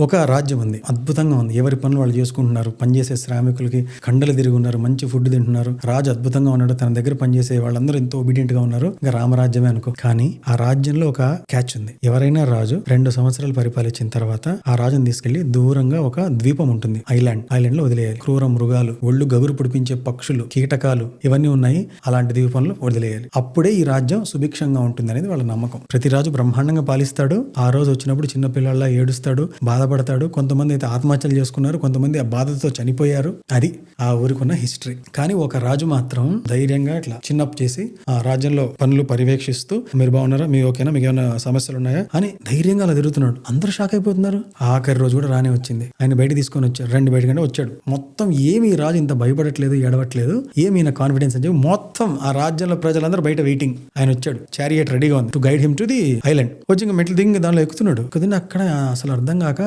ఒక రాజ్యం ఉంది. అద్భుతంగా ఉంది. ఎవరి పనులు వాళ్ళు చేసుకుంటున్నారు? పనిచేసే శ్రామికులకి కండలు తిరిగి ఉన్నారు. మంచి ఫుడ్ తింటున్నారు. రాజు అద్భుతంగా ఉన్నాడు. తన దగ్గర పనిచేసే వాళ్ళందరూ ఎంతో ఒబీడియంట్గా ఉన్నారు. ఇంకా రామరాజ్యమే అనుకో. కానీ ఆ రాజ్యంలో ఒక క్యాచ్ ఉంది. ఎవరైనా రాజు రెండు సంవత్సరాలు పరిపాలించిన తర్వాత ఆ రాజును తీసుకెళ్ళి దూరంగా ఒక ద్వీపం ఉంటుంది. ఐలాండ్. ఐలాండ్లో వదిలేయాలి. క్రూర మృగాలు ఒళ్ళు గగురు పుడిపించే పక్షులు కీటకాలు ఇవన్నీ ఉన్నాయి. అలాంటి ద్వీపంలో వదిలేయాలి. అప్పుడే ఈ రాజ్యం సుభిక్షంగా ఉంటుంది అనేది వాళ్ళ నమ్మకం. ప్రతి రాజు బ్రహ్మాండంగా పాలిస్తాడు. ఆ రోజు వచ్చినప్పుడు చిన్నపిల్లల్లా ఏడుస్తాడు. బాధ బాధపడతాడు. కొంతమంది అయితే ఆత్మహత్యలు చేసుకున్నారు. కొంతమంది ఆ బాధతో చనిపోయారు. అది ఆ ఊరికున్న హిస్టరీ. కానీ ఒక రాజు మాత్రం ధైర్యంగా ఇట్లా చిన్నప్ చేసి ఆ రాజ్యంలో పనులు పర్యవేక్షిస్తూ మీరు బాగున్నారా? మీ ఓకేనా? మీకు ఏమైనా సమస్యలు ఉన్నాయా? అని ధైర్యంగా అలా తిరుగుతున్నాడు. అందరూ షాక్ అయిపోతున్నారు. ఆఖరి రోజు కూడా రానే వచ్చింది. ఆయన బయట తీసుకొని వచ్చాడు. రెండు బయటకంటే వచ్చాడు. మొత్తం ఏమి రాజు ఇంత భయపడట్లేదు ఏడవట్లేదు. ఏమి కాన్ఫిడెన్స్ అని చెప్పి మొత్తం ఆ రాజ్యంలో ప్రజలందరూ బయట వెయిటింగ్ ఆయన వచ్చాడు. చారియట్ రెడీగా ఉంది. To guide him to the island వచ్చి ఇంకా మెట్లు దిగి దానిలో ఎక్కుతున్నాడు. కొద్దిగా అక్కడ అసలు అర్థం కాక